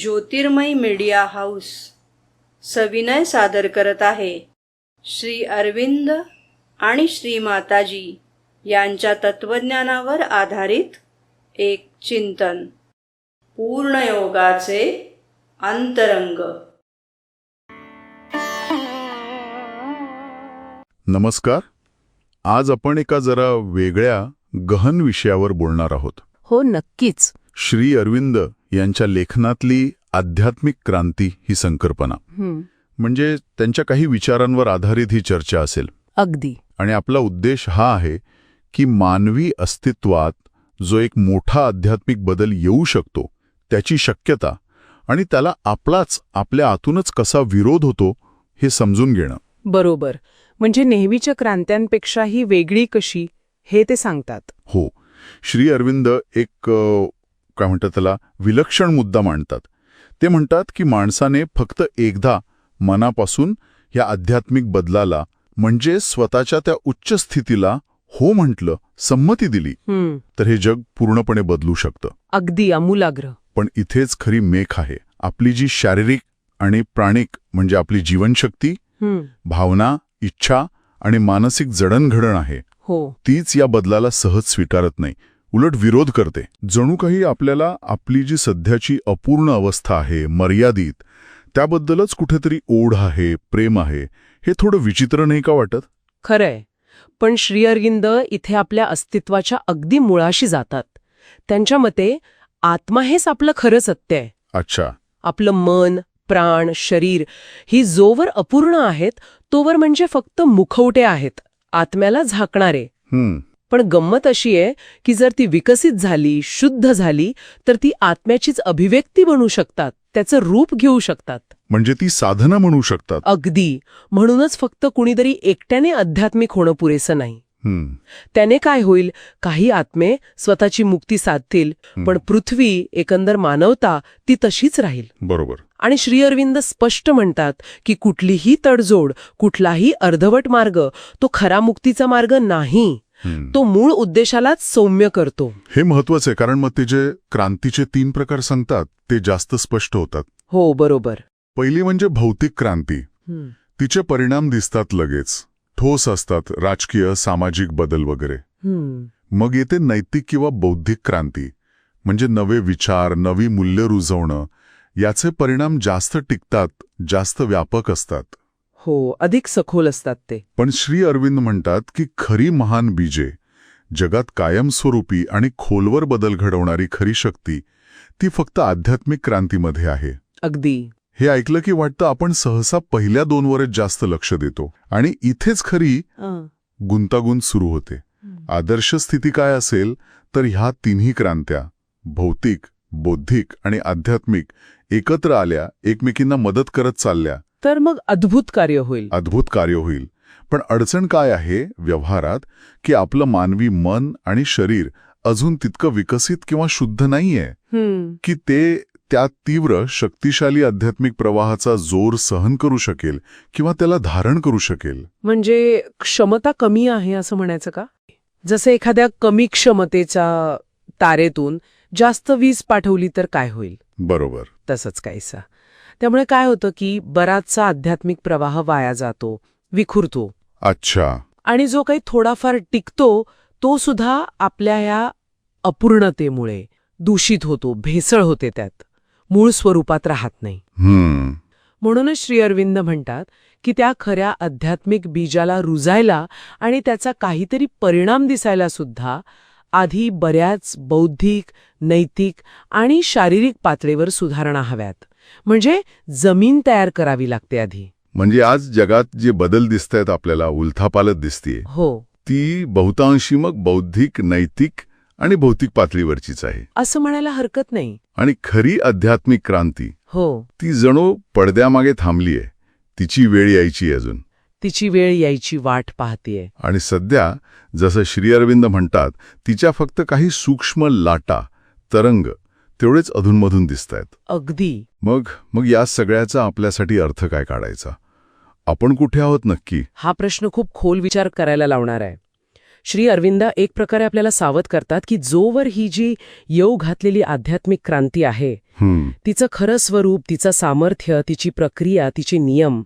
ज्योतिर्मय media house सविनय सादर करत आहे. श्री अरविंद आणि श्री माताजी यांच्या तत्वज्ञानावर आधारित एक चिंतन. पूर्णयोगाचे अंतरंग. नमस्कार. आज आपण एका जरा वेगळ्या गहन विषयावर बोलणार आहोत. हो नक्कीच. श्री अरविंद यांच्या लेखनातली आध्यात्मिक क्रांती ही संकल्पना. म्हणजे त्यांच्या काही विचारांवर आधारित ही चर्चा असेल. अगदी. आणि आपला उद्देश हा आहे की मानवी अस्तित्वात जो एक मोठा आध्यात्मिक बदल येऊ शकतो त्याची शक्यता आणि त्याला आपलाच आपल्या आतूनच कसा विरोध होतो हे समजून घेणं. बरोबर. म्हणजे नेहमीच्या क्रांत्यांपेक्षा ही वेगळी कशी हे ते सांगतात. हो. श्री अरविंद एक काय म्हणतात त्याला विलक्षण मुद्दा मांडतात. ते म्हणतात की माणसाने फक्त एकदा मनापासून या आध्यात्मिक बदलाला म्हणजे स्वतःच्या त्या उच्च स्थितीला हो म्हटलं संमती दिली. तर हे जग पूर्णपणे बदलू शकतं. अगदी अमूलाग्र. पण इथेच खरी मेख आहे. आपली जी शारीरिक आणि प्राणिक म्हणजे आपली जीवनशक्ती भावना इच्छा आणि मानसिक जडणघडण आहे हो. तीच या बदलाला सहज स्वीकारत नाही. उलट विरोध करते. जणू काही आपल्याला आपली जी सध्याची अपूर्ण अवस्था आहे मर्यादित त्याबद्दलच कुठेतरी ओढ आहे प्रेम आहे हे थोडं विचित्र नाही का वाटत? खरंय. पण श्री अरविंद इथे आपल्या अस्तित्वाच्या अगदी मुळाशी जातात. त्यांच्या मते आत्मा हेच आपलं खरं सत्य आहे. अच्छा. आपलं मन प्राण शरीर ही जोवर अपूर्ण आहेत तोवर म्हणजे फक्त मुखवटे आहेत आत्म्याला झाकणारे. हम्म. पण गंमत अशी आहे की जर ती विकसित झाली शुद्ध झाली तर ती आत्म्याचीच अभिव्यक्ती बनू शकतात त्याचं रूप घेऊ शकतात. म्हणजे ती साधना म्हणू शकतात. अगदी. म्हणूनच फक्त कुणीतरी एकट्याने आध्यात्मिक होणं पुरेसं नाही. त्याने काय होईल? काही आत्मे स्वतःची मुक्ती साधतील पण पृथ्वी एकंदर मानवता ती तशीच राहील. बरोबर. आणि श्री अरविंद स्पष्ट म्हणतात की कुठलीही तडजोड कुठलाही अर्धवट मार्ग तो खरा मुक्तीचा मार्ग नाही. तो मूळ उद्देशालाच सौम्य करतो. हे महत्वाचं आहे कारण मग ते जे क्रांतीचे तीन प्रकार सांगतात ते जास्त स्पष्ट होतात. हो बरोबर. पहिली म्हणजे भौतिक क्रांती. तिचे परिणाम दिसतात लगेच. ठोस असतात राजकीय सामाजिक बदल वगैरे. मग येते नैतिक किंवा बौद्धिक क्रांती. म्हणजे नवे विचार नवी मूल्य रुजवणं. याचे परिणाम जास्त टिकतात जास्त व्यापक असतात. हो अधिक सखोल असतात ते. पण श्री अरविंद म्हणतात की खरी महान बीजे जगात कायमस्वरूपी आणि खोलवर बदल घडवणारी खरी शक्ती ती फक्त आध्यात्मिक क्रांतीमध्ये आहे. अगदी. हे ऐकलं की वाटतं आपण सहसा पहिल्या दोनवरच जास्त लक्ष देतो. आणि इथेच खरी गुंतागुंत सुरू होते. आदर्श स्थिती काय असेल तर ह्या तिन्ही क्रांत्या भौतिक बौद्धिक आणि आध्यात्मिक एकत्र आल्या एकमेकींना मदत करत चालल्या तर मग अद्भुत कार्य होईल. अद्भुत कार्य होईल. पण अडचण काय आहे व्यवहारात? की आपलं मानवी मन आणि शरीर अजून तितकं विकसित किंवा शुद्ध नाहीये. की ते त्या तीव्र शक्तिशाली आध्यात्मिक प्रवाहाचा जोर सहन करू शकेल किंवा त्याला धारण करू शकेल. म्हणजे क्षमता कमी आहे असं म्हणायचं का? जसं एखाद्या कमी क्षमतेच्या तारेतून जास्त वीज पाठवली तर काय होईल? बरोबर. तसंच काहीसा. त्यामुळे काय होतं की बराचसा आध्यात्मिक प्रवाह वाया जातो विखुरतो. अच्छा. आणि जो काही थोडाफार टिकतो तो सुद्धा आपल्या ह्या अपूर्णतेमुळे दूषित होतो भेसळ होते त्यात. मूळ स्वरूपात राहत नाही. हम्म. म्हणूनच श्री अरविंद म्हणतात की त्या खऱ्या आध्यात्मिक बीजाला रुजायला आणि त्याचा काहीतरी परिणाम दिसायला सुद्धा आधी बऱ्याच बौद्धिक नैतिक आणि शारीरिक पातळीवर सुधारणा हव्यात. म्हणजे जमीन तयार करावी लागते आधी. म्हणजे आज जगात जे बदल दिसत आहेत आपल्याला उलथापालत दिसतीये हो. ती बहुतांशी मग बौद्धिक नैतिक आणि भौतिक पातळीवरचीच आहे. असं म्हणायला हरकत नाही. आणि खरी आध्यात्मिक क्रांती हो. ती जणू पडद्यामागे थांबलीये तिची वेळ यायची अजून. तिची वेळ यायची वाट पाहतीये. आणि सध्या जसं श्री अरविंद म्हणतात तिच्या फक्त काही सूक्ष्म लाटा तरंग तेवढेच अधूनमधून दिसत आहेत अगदी. मग मग या सगळ्याचा आपल्यासाठी अर्थ काय काढायचा? आपण कुठे आहोत नक्की? हा प्रश्न खूप खोल विचार करायला लावणार आहे. श्री अरविंद एक प्रकारे आपल्याला सावध करतात की जोवर ही जी येऊ घातलेली आध्यात्मिक क्रांती आहे तिचं खरं स्वरूप तिचं सामर्थ्य तिची प्रक्रिया तिचे नियम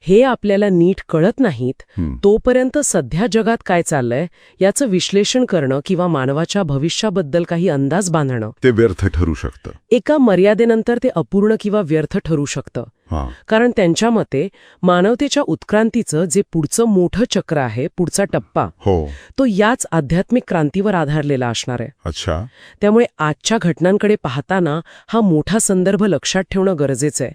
हे आपल्याला नीट कळत नाहीत. तोपर्यंत सध्या जगात काय चाललंय याचं विश्लेषण करणं किंवा मानवाच्या भविष्याबद्दल काही अंदाज बांधणं. ते व्यर्थ ठरू शकतं. एका मर्यादेनंतर ते अपूर्ण किंवा व्यर्थ ठरू शकतं. कारण त्यांच्या मते मानवतेच्या उत्क्रांतीचं जे पुढचं मोठं चक्र आहे पुढचा टप्पा हो. तो याच आध्यात्मिक क्रांतीवर आधारलेला असणार आहे. अच्छा. त्यामुळे आजच्या घटनांकडे पाहताना हा मोठा संदर्भ लक्षात ठेवणं गरजेचं आहे.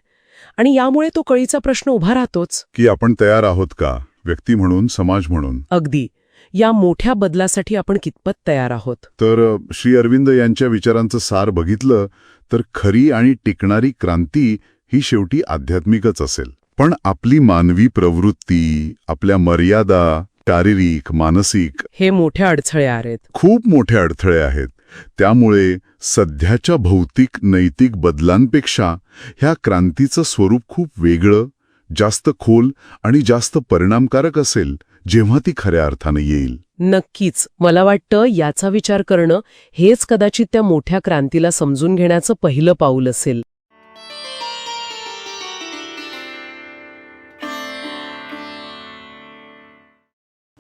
आणि यामुळे तो कळीचा प्रश्न उभा राहतोच. की आपण तयार आहोत का? व्यक्ती म्हणून समाज म्हणून? अगदी. या मोठ्या बदलासाठी आपण कितपत तयार आहोत? तर श्री अरविंद यांच्या विचारांचं सार बघितलं तर खरी आणि टिकणारी क्रांती ही शेवटी आध्यात्मिकच असेल. पण आपली मानवी प्रवृत्ती आपल्या मर्यादा शारीरिक मानसिक हे मोठे अडथळे आहेत खूप मोठे अडथळे आहेत. त्यामुळे सध्याच्या भौतिक नैतिक बदलांपेक्षा ह्या क्रांतीचं स्वरूप खूप वेगळं जास्त खोल आणि जास्त परिणामकारक असेल जेव्हा ती खऱ्या अर्थानं येईल. नक्कीच. मला वाटतं याचा विचार करणं हेच कदाचित त्या मोठ्या क्रांतीला समजून घेण्याचं पहिलं पाऊल असेल.